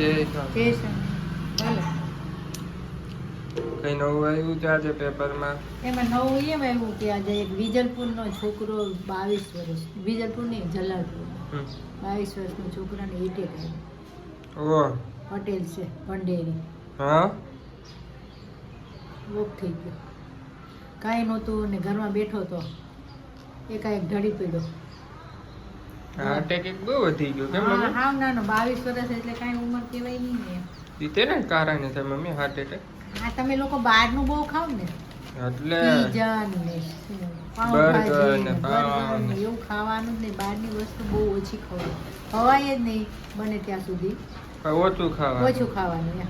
જય કઈ નવું આવ્યું છે આજે પેપરમાં? એમાં નવું એમ આવ્યું કે આજે એક વિજલપુરનો છોકરો બાવીસ વર્ષ વિજલપુર નહીં જલાલપુર. બાવીસ વર્ષનો છોકરાને એટેક આવ્યો ઓ પટેલ છે ભંડેરી. હા? લોક થઈ ગયો. કાંઈ નહોતું ને ઘરમાં બેઠો હતો એકાએક ઢળી પડ્યો. આ અટેક બહુ વધી ગયું કેમ મમ્મી? હાવ નાનો બાવીસ વર્ષ એટલે કાંઈ ઉંમર કહેવાય નહીં ને. ઈ તેના કારણે થાય મમ્મી હાર્ટ એટેક આ તમે લોકો બહારનું બહુ ખાવ ને. એટલે પીઝા ને Burger ને ને પાવ ને ને. એવું ખાવાનું જ નહીં બહારની વસ્તુ બહુ ઓછી ખવાય. ખવાય જ નહીં બને ત્યાં સુધી. ઓછું ખાવાનું. ઓછું ખાવાનું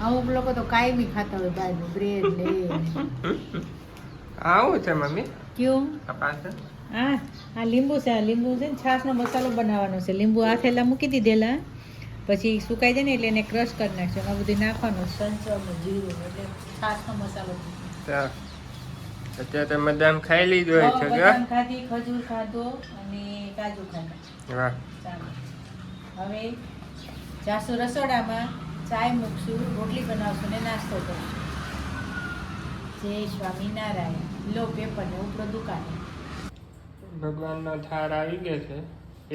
અમુક લોકો તો કાયમી ખાતા હોય બહારનું બ્રેડ ને. આવું છે મમ્મી? ક્યું? આ પાસે હા આ લીંબુ છે આ લીંબુ છે ને છાશનો મસાલો બનાવવાનો છે. લીંબુ આથેલા મૂકી દીધેલા પછી સુકાઈ જાય ને એટલે એને ક્રશ કરી નાખશે. એમાં બધું નાખવાનું સંચળ ને જીરું એટલે છાશનો મસાલો અત્યારે તમે બદામ ખાઈ લીધો હોય છે કે બદામ ખાધી ખજૂર ખાધો અને કાજુ ખાધા. વાહ. ચાલો. હવે જાસુ રસોડામાં ચાય મૂકશું રોટલી બનાવશું ને નાસ્તો કરશું. જય સ્વામિનારાયણ. લો પેપર ને ઉપરો દુકાને. ભગવાનનો થાર આવી ગયો છે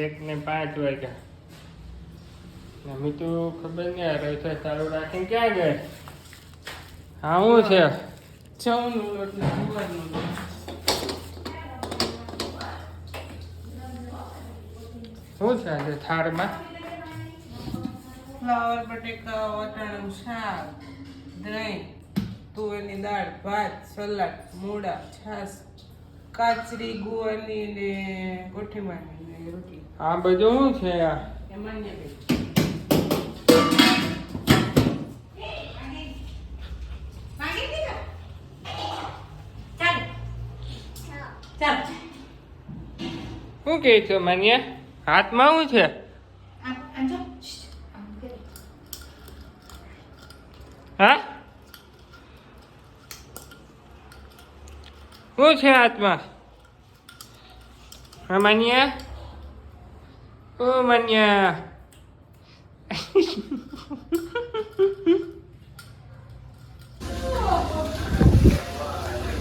એક ને પાંચ વાગ્યા. ને તો ખબર નહીં છે ચાલુ રાખીને ક્યાં ગયે? હા શું છે? ચવનું લોટ ને શું છે આજે થાળમાં? ફ્લાવર, બટેકા વટાણાનું શાક, દહીં, તુવેરની દાળ, ભાત, સલાડ, મૂળા, છાશ કાચરી ગુવારની ને કોઠીમાની ને રોટલી આ બધું શું છે આ? એમાં શું કહે છો માન્યા? હાથમાં શું છે હા શું છે હાથમાં? હા માન્યા? ઓ માન્યા.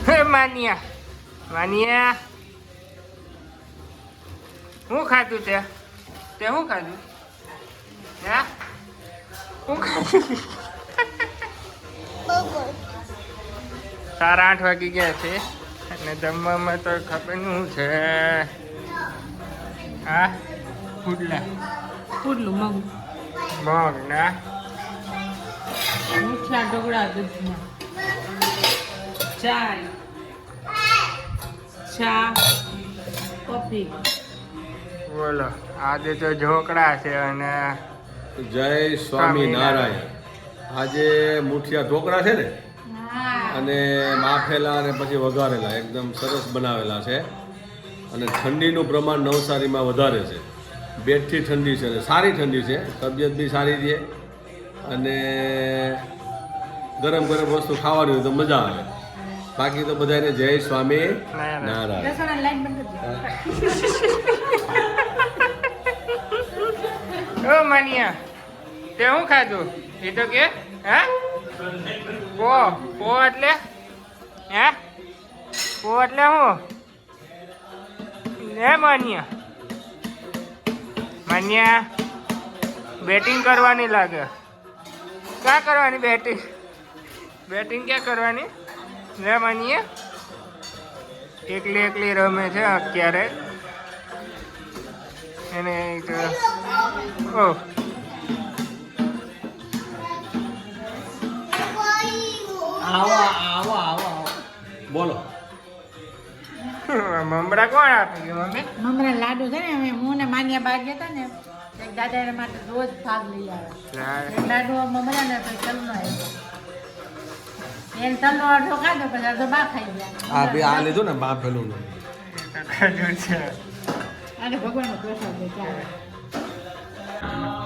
હે માન્યા. માન્યા. શું ખાધું તે? તે શું ખાધું? હે? શું ખાધું? સાડા આઠ વાગી ગયા છે. અને જમવામાં તો ખબર શું છે. હા? પુડલા. પુડલું મગ. મગ ના? મીઠા ઢોકળા દૂધમાં ચાય. ચા. કોફી. બોલો આજે તો ઢોકળા છે અને જય સ્વામિનારાયણ. આજે મુઠિયા ઢોકળા છે ને? અને માફેલા અને પછી વઘારેલા એકદમ સરસ બનાવેલા છે. અને ઠંડીનું પ્રમાણ નવસારીમાં વધારે છે. બેટથી ઠંડી છે અને સારી ઠંડી છે. તબિયત બી સારી રહે અને ગરમ ગરમ વસ્તુ ખાવાની હોય તો મજા આવે. બાકી તો બધાને જય સ્વામી નારાયણ. માનિયા તે હું ખાધું? એ તો કે હે? પો પો એટલે? હે? પો એટલે હું? લે માનિયા. માનિયા બેટિંગ કરવાની લાગે. ક્યાં કરવાની બેટિંગ બેટિંગ ક્યાં કરવાની? લે માનિયા. એકલી એકલી રમે છે અત્યારે. એને એક આવો આવો આવો આવો. બોલો. મમરા કોણ આપી ગયું મમ્મી? મમરા લાડુ છે ને અમે હું ને માન્યા બાર ગયા હતા ને એક દાદા એના માટે રોજ ભાગ લઈ આવે લાડુ મમરા ને પછી તલનો આવ્યો એને તલનો અડધો ખાધો પછી અડધો બા ખાઈ ગયા. આ બી આ લીધું ને ખજૂર છે. અને ભગવાનનો પ્રસાદ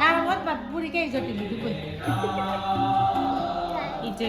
આ બાપ પૂરી કઈ જતી બીજું કોઈ ઈ જય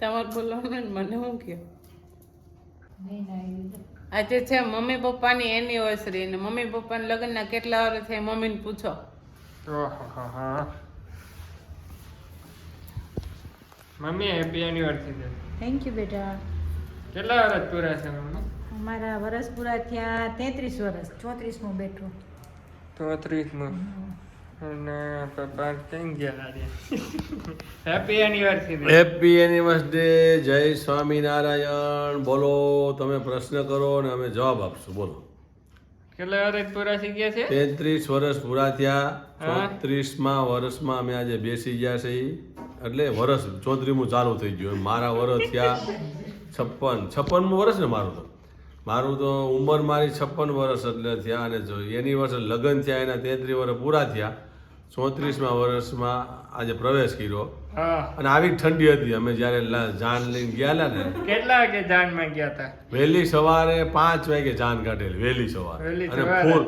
તમારે બોલવાનું ને મને શું કહો? આજે છે મમ્મી પપ્પાની એનિવર્સરી અને મમ્મી પપ્પાના લગ્નના કેટલા વર્ષ થાય મમ્મીને પૂછો. Mummy happy anniversary thank you બેટા. કેટલા વર્ષ પૂરા છે મમ્મી? અમારા વર્ષ પૂરા થયા તેત્રીસ વર્ષ ચોત્રીસમું બેઠું. ચોત્રીસમું. અને પપ્પા કઈ ગયા હેપી એનિવર્સરી હેપી એનિવર્સરી જય સ્વામિનારાયણ. બોલો તમે પ્રશ્ન કરો અને અમે જવાબ આપશું. બોલો. કેટલા વર્ષ પૂરા થઈ ગયા છે? તેત્રીસ વર્ષ પૂરા થયા. ચોત્રીસમાં વર્ષમાં અમે આજે બેસી ગયા છે. એટલે વર્ષ ચોત્રીમું ચાલુ થઈ ગયું. મારા વર્ષ થયા છપ્પન. છપ્પનમું વર્ષ ને મારું તો. મારું તો ઉંમર મારી છપ્પન વર્ષ એટલે થયા અને જો એની વર્ષે લગ્ન થયા એના તેત્રીસ વર્ષ પૂરા થયા. ચોત્રીસમાં વર્ષમાં આજે પ્રવેશ કર્યો. અને આવી ઠંડી હતી. અમે જ્યારે જાન લઈને ગયેલા ને કેટલા વાગે જાનમાં ગયા હતા વહેલી સવારે પાંચ વાગે જાન કાઢેલી વહેલી સવારે. અને ફૂલ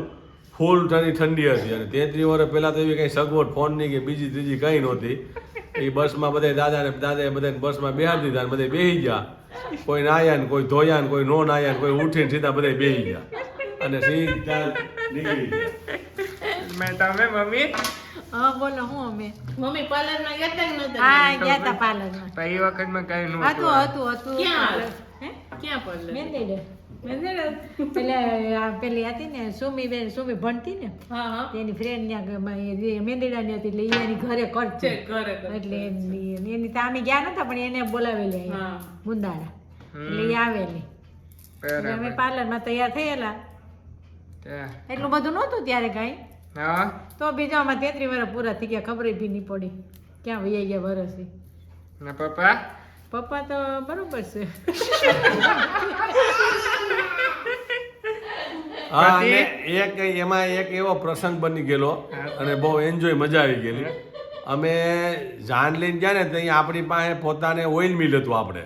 ફૂલ ઠંડી ઠંડી હતી. અને તેત્રીસ વર્ષ પહેલા તો એવી કઈ સગવડ ફોનની કે બીજી ત્રીજી કઈ નહોતી. એ બસમાં બધા દાદાને દાદાએ બધા બસમાં બેહાડી દીધા બધા બેસી ગયા. કોઈ નાયા ને કોઈ ધોયા ને કોઈ નો નાયા ને કોઈ ઉઠીને સીધા બધા બેહી ગયા. અને સીધા નીકળી ગયા. મેં તમે મમ્મી હા બોલો હું અમે? મમ્મી પાર્લરમાં ગયા તા કે નહોતા હા ગયા? ગયા પાર્લરમાં તો એ વખતમાં કઈ હતું નહોતું હતું હતું. ક્યાં? હે? ક્યાં પાર્લર? મેં પેલે પેલી હતી ને સુમી બેન સુમી ભણતી ને હા હા ફ્રેન્ડ ત્યાં મેંદેડાની હતી એટલે એની ઘરે કરશે. એટલે એની એની તો અમે ગયા નતા પણ એને બોલાવેલી હા એટલે એ આવેલી અમે પાર્લર પાર્લરમાં તૈયાર થયેલા એટલું બધું નહોતું ત્યારે કાંઈ તો બીજા આમાં તેત્રી વર્ષ પૂરા થઈ ગયા ખબર બી નહીં પડી ક્યાં વૈયા ગયા વર્ષથી ને પપ્પા પપ્પા તો બરોબર છે. હા અને એક એમાં એક એવો પ્રસંગ બની ગયેલો અને બહુ એન્જોય મજા આવી ગયેલી. અમે જાન લઈને ગયા ને ત્યાં આપણી પાસે પોતાને ઓઇલ મિલ હતું આપણે.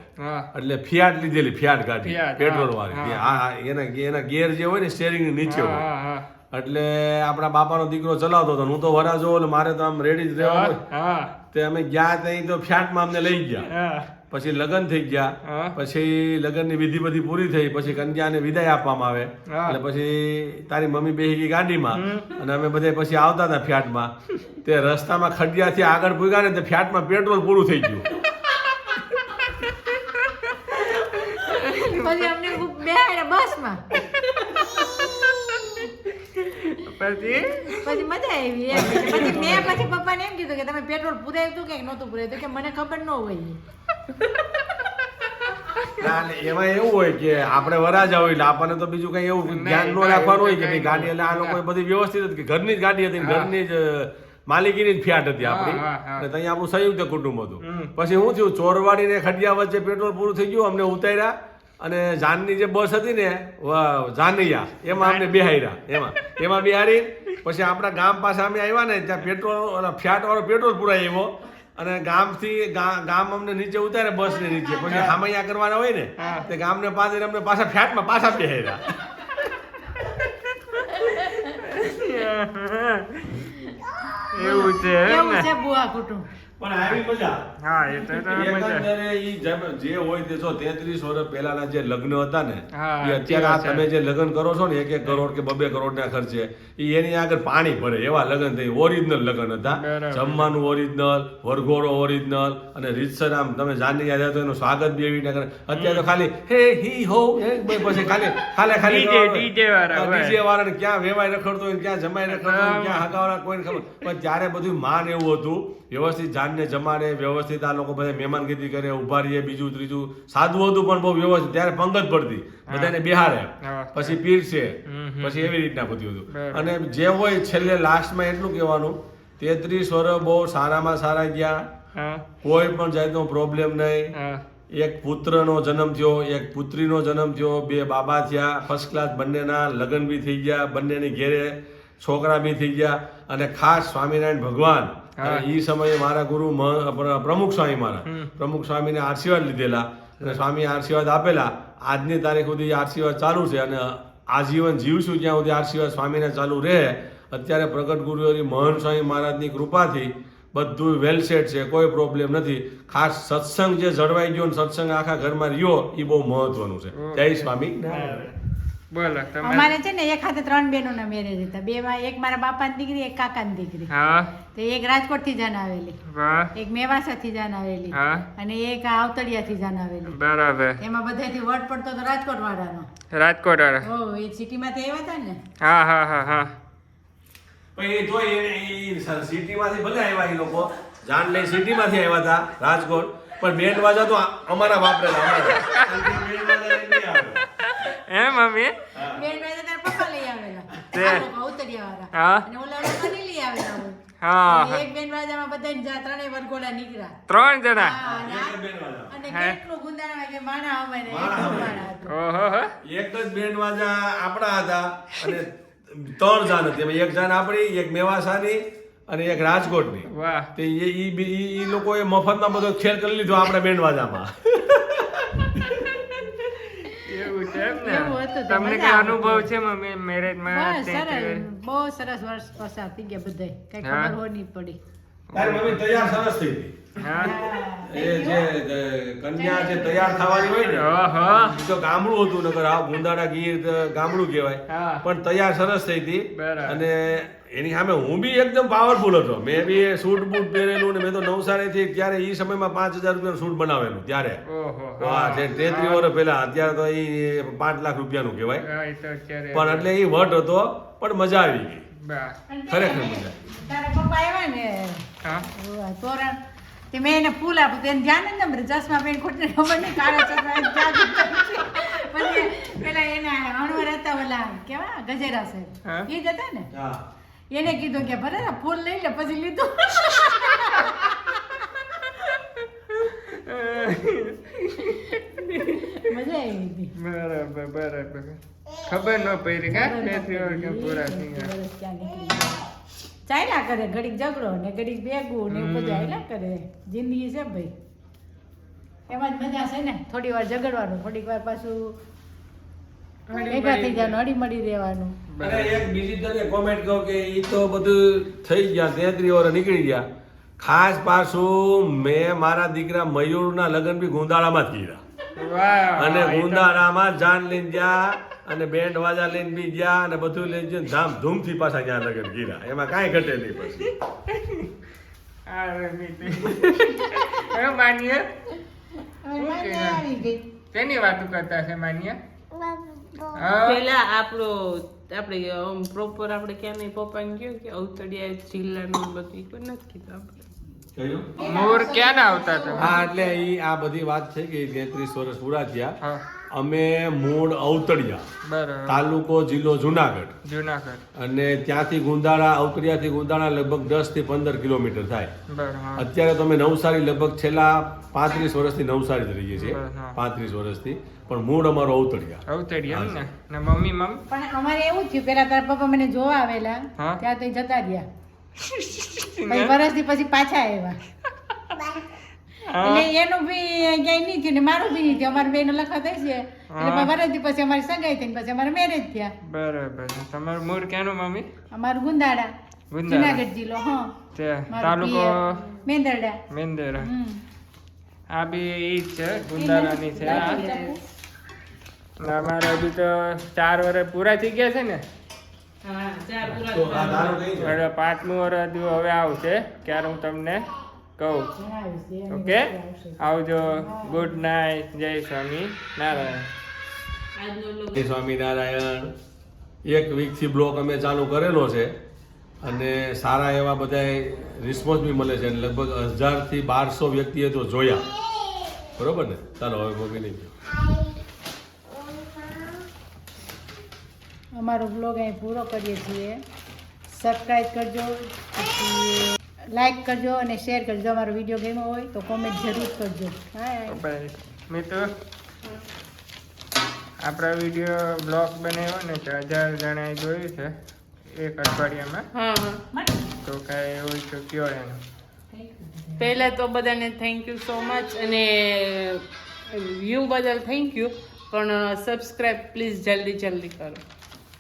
એટલે ફિયાટ લીધેલી ફિયાટ ગાડી પેટ્રોલ વાળી. હા. એના એના ગેર જે હોય ને સ્ટેરિંગ નીચે હોય. એટલે આપણા બાપાનો દીકરો ચલાવતો હતો હું તો વરા જોઉં એટલે મારે તો આમ રેડી જ રહેવાનું તે અમે ગયા ત્યાં તો ફ્યાટમાં અમને લઈ ગયા. પછી લગ્ન થઈ ગયા. પછી લગ્નની વિધિ બધી પૂરી થઈ. પછી કન્યાને વિદાય આપવામાં આવે. એટલે પછી તારી મમ્મી બેસી ગઈ ગાડીમાં. અને અમે બધા પછી આવતા હતા ફ્યાટમાં. તે રસ્તામાં ખડિયાથી આગળ પૂગ્યા ને તે ફ્યાટમાં પેટ્રોલ પૂરું થઈ ગયું પછી અમને બેહાડ્યા બસમાં પછી? પછી મજા આવી પછી મેં પછી પપ્પાને એમ કીધું કે તમે પેટ્રોલ પુરાયું હતું કે નહોતું પુરાયું કે મને ખબર ન હોય. એમાં એવું હોય કે આપણે વરાજા હોય એટલે આપણને તો બીજું કઈ એવું ધ્યાન ન રાખવાનું હોય કે ભાઈ ગાડી એટલે આ લોકો બધી વ્યવસ્થિત હતી કે ઘરની જ ગાડી હતી ઘરની જ માલિકીની જ ફ્યાટ હતી આપણી. અને ત્યાં આપણું સંયુક્ત કુટુંબ હતું. પછી હું થયું ચોરવાડી ને ખડિયા વચ્ચે પેટ્રોલ પૂરું થઈ ગયું અમને ઉતાર્યા. અને જાનની જે બસ હતી ને જાનૈયા એમાં અમને બિહાર્યા એમાં. એમાં બેહારી પછી આપણા ગામ પાસે અમે આવ્યા ને ત્યાં પેટ્રોલ ફ્યાટ વાળો પેટ્રોલ પુરાય એવો અને ગામથી ગામ અમને નીચે ઉતારે બસ ને નીચે. પછી હામૈયા કરવાના હોય ને. તે ગામને પાસે અમને પાછા ફ્યાટમાં પાછા બિહાર્યા એવું છે એવું છે બુઆ કુટુંબ. પણ આવી મજા. હા એ તો તમે મજા. એકંદરે ઈ જે હોય તે જો 33 વર્ષ પહેલાના જે લગ્ન હતા ને હા, અત્યારે આ તમે જે લગ્ન કરો છો ને એક એક કરોડ કે બબે કરોડ ના ખર્ચે ઈ એની આગળ પાણી ભરે એવા લગ્ન થઈ. ઓરિજિનલ લગ્ન હતા. જમવાનું ઓરિજિનલ વરઘોડો ઓરિજિનલ અને રીતસર આમ તમે જાની યાદ તો એનું સ્વાગત બી એવી કરે અત્યારે તો ખાલી હે હી હો પછી ખાલી ખાલી ખાલી વાળા. ક્યાં વેવાય રખડતો હોય ક્યાં જમાય રખડતો ક્યાં હગાવાળા કોઈને ખબર. પણ ત્યારે બધું માન એવું હતું વ્યવસ્થિત જાનને જમાડે વ્યવસ્થિત આ લોકો બધા મહેમાનગીરી કરે ઊભા રહીએ બીજું ત્રીજું. સાદું હતું પણ બહુ વ્યવસ્થિત. ત્યારે પંગત પડતી. બધાને બિહારે પછી હમ, હમ. પછી એવી રીતના બધું હતું. અને જે હોય છેલ્લે લાસ્ટમાં એટલું કહેવાનું તેત્રીસ વર્ષ બહુ સારામાં સારા ગયા. કોઈ પણ જાતનો પ્રોબ્લેમ નહીં. એક પુત્રનો જન્મ થયો એક પુત્રીનો જન્મ થયો બે બાબા થયા. ફર્સ્ટ ક્લાસ બંનેના લગ્ન બી થઈ ગયા બંનેની ઘેરે છોકરા બી થઈ ગયા. અને ખાસ સ્વામિનારાયણ ભગવાન. એ સમયે મારા ગુરુ પ્રમુખ સ્વામી મારા. પ્રમુખ સ્વામીને આશીર્વાદ લીધેલા અને સ્વામી આશીર્વાદ આપેલા. આજની તારીખ સુધી આશીર્વાદ ચાલુ છે અને આજીવન જીવશું જ્યાં સુધી આશીર્વાદ સ્વામીને ચાલુ રહે. અત્યારે પ્રગટ ગુરુઓની મહન સ્વામી મહારાજની કૃપાથી બધું વેલ સેટ છે કોઈ પ્રોબ્લેમ નથી. ખાસ સત્સંગ જે જળવાઈ ગયો સત્સંગ આખા ઘરમાં રહ્યો એ બહુ મહત્વનું છે. જય સ્વામી. બોલો તમે અમારે છે ને એક હાથે ત્રણ બહેનો ના મેરેજ હતા. બે માં એક મારા બાપાની દીકરી એક કાકાની દીકરી. હા. તો એક રાજકોટથી જાન આવેલી એક મેવાસા થી જાન આવેલી અને એક આવતળિયા થી જાન આવેલી બરાબર. એમાં બધાથી વટ પડતો તો રાજકોટ વાળાનો રાજકોટ વાળા ઓ એ સિટીમાંથી આવ્યા હતા ને? હા હા હા હા. પણ એ તો એ સિટીમાંથી ભલે આવ્યા એ લોકો. જાન લઈ સિટીમાંથી આવ્યા હતા રાજકોટ. પણ બેન્ડ વાજા તો અમારા વાપરેલા અમારા. બેન્ડ વાજા. હે મમ્મી બેન ભાઈ તારા પપ્પા લઈ આવેલા તે. આ લોકો આવતડિયા વાળા હા અને ઓલા લોકો નહીં લઈ આવેલા હા એક બેન વાજામાં બધાને જા- ત્રણેય વરઘોડા નીકળ્યા ત્રણ જણા અને વાજા. કેટલું ગુંદાણા કે માણા અમારે એક માણા માણા હતું. ઓહો એક જ બેન્ડ વાજા આપણા હતા અને ત્રણ જાન હતી એક જાન આપણી એક મેવાસાની અને એક રાજકોટની વાહ તે એ ઈ લોકોએ મફતમાં બધો ખેલ કરી લીધો આપણે બેન્ડ વાજામાં એવું છે એમ ને એવું હતું તમને કઈ અનુભવ છે મમ્મી મેરેજમાં સરસ બહુ સરસ વર્ષ પસાર થઈ ગયા બધાય. કઈ ખબર હો નહીં પડી. તારી મમ્મી તૈયાર સરસ થઈ ગઈ. એ જે કન્યા જે તૈયાર થવાની હોય ને તો ગામડું હતું નગર આ ગુંદાડા ગીર ગામડું કહેવાય. પણ તૈયાર સરસ થઈ હતી. અને એની સામે હું બી એકદમ પાવરફુલ હતો. મેં બી સૂટ બૂટ પહેરેલું ને મેં તો નવસારીથી ત્યારે એ સમયમાં પાંચ હજાર રૂપિયાનું સૂટ બનાવેલું ત્યારે. હા જે તેત્રી વર્ષ પહેલા અત્યારે તો એ પાંચ લાખ રૂપિયાનું કહેવાય. એ પણ એટલે એ વટ હતો પણ મજા આવી ગઈ. ખરેખર મજા તારા પપ્પા આવ્યા ને? હા? તોરણ. તે મેં એને ફૂલ આપ્યું તેને ધ્યાન જ ન ચશ્મા પહેરી ખોટી ખબર નહીં કાળા ચશ્મા પેલા એના હણવર હતા ઓલા કેવા? ગજેરા સાહેબ. એ જ હતા ને? હા. એને કીધું કે ભલે ને ફૂલ લઈ લે પછી લીધું. મજા આવી હતી બરાબર બરાબર. ખબર ન પડી કા પૂરા થઈ. ચાલ્યા કરે ઘડીક ઝઘડો ને ઘડીક ભેગું ને બધું હાલ્યા કરે. જિંદગી છે ભાઈ. એમાં જ મજા છે ને થોડી વાર ઝઘડવાનું થોડીક વાર પાછું ભેગા થઈ જવાનું હળી મળી રહેવાનું. અને એક બીજી તને કોમેન્ટ કહો કે એ તો બધું થઈ ગયા તેત્રી ઓર નીકળી ગયા. ખાસ પાછું મેં મારા દીકરા મયુરના લગ્ન બી ગુંદાળામાં જ કર્યા. અને ગુંદાળામાં જાન લઈને ગયા અને બેન્ડ વાજા લઈને બી ગયા અને બધું લઈને જઈને ધામ ધૂમથી પાછા ત્યાં લગ્ન કર્યા. એમાં કાંઈ ઘટે નહીં પછી. મજા તેની વાતો કરતા છે માનીએ? હા. પેલા આપણો આપણે પ્રોપર આપણે ક્યાં નહીં પપ્પાને કહ્યું કે અવતડિયા જિલ્લાનું બધું કોઈ નથી કીધું આપણે. કયું? મોર ક્યાં ના આવતા હતા હા એટલે આ બધી વાત છે કે તેત્રીસ વર્ષ પૂરા થયા. હા. અમે મૂળ અવતળિયા તાલુકો જિલ્લો જુનાગઢ. જુનાગઢ. અને ત્યાંથી ગુંદાળા અવતળિયાથી ગુંદાળા લગભગ દસથી પંદર કિલોમીટર થાય. અત્યારે તો અમે નવસારી લગભગ છેલ્લા પાંત્રીસ વર્ષથી નવસારી જ રહીએ છીએ. પાંત્રીસ વર્ષથી. પણ મૂળ અમારો અવતળિયા અવતળિયા ને? ને મમ્મી મમ? પણ અમારે એવું થયું પેલા તારા પપ્પા મને જોવા આવેલા હા. ત્યાં તો જતા રહ્યા. વર્ષથી પછી પાછા આવ્યા. એટલે એનું બી ક્યાંય નહીં થયું ને મારું બી નહીં થયું. અમારે બેન લખા થઈ છે. એટલે વર્ષથી પછી અમારી સગાઈ થઈ પછી અમારે મેરેજ થયા. બરાબર. તમારું મૂળ ક્યાંનું મમ્મી? અમારું ગુંદાડા. જુનાગઢ જિલ્લો હા. તાલુકો મેંદરડા. મેંદરડા. આ બી ઈ જ છે ગુંદાડાની છે આ ને અમારે હજી તો ચાર વર્ષ પૂરા થઈ ગયા છે ને? હા ચાર પૂરા તો આ તારું કઈ છે? હવે પાંચમું વર્ષ હજુ હવે આવશે ક્યારે હું તમને કહું. ઓકે? આવજો. ગુડ નાઇટ જય સ્વામી નારાયણ આજનો લોક જય સ્વામિનારાયણ. એક વીકથી બ્લોક અમે ચાલુ કરેલો છે અને સારા એવા બધા રિસ્પોન્સ બી મળે છે અને લગભગ હજારથી બારસો વ્યક્તિએ તો જોયા. બરોબર ને? ચાલો હવે મમ્મી નહીં અમારો બ્લોગ અહીં પૂરો કરીએ છીએ. સબસ્ક્રાઈબ કરજો. પછી લાઈક કરજો અને શેર કરજો. અમારો વીડિયો ગમ્યો હોય તો કોમેન્ટ જરૂર કરજો. મિત્રો આપણા વીડિયો બ્લોગ બનાવ્યો ને તો હજાર જણાએ જોયું છે એક અઠવાડિયામાં. હા હા. તો કાંઈ એવું તો કયો એનું પહેલાં તો બધાને થેન્ક યુ સો મચ અને વ્યૂ બદલ થેન્ક યુ પણ સબસ્ક્રાઇબ પ્લીઝ જલ્દી જલ્દી કરો.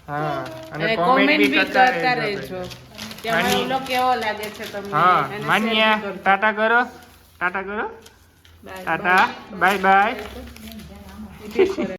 હા અને કોમેન્ટ બી કરતા રહેજો કેવો લાગે છે તમને. હા માન્યા ટાટા કરો. ટાટા કરો. ટાટા. બાય. બાય.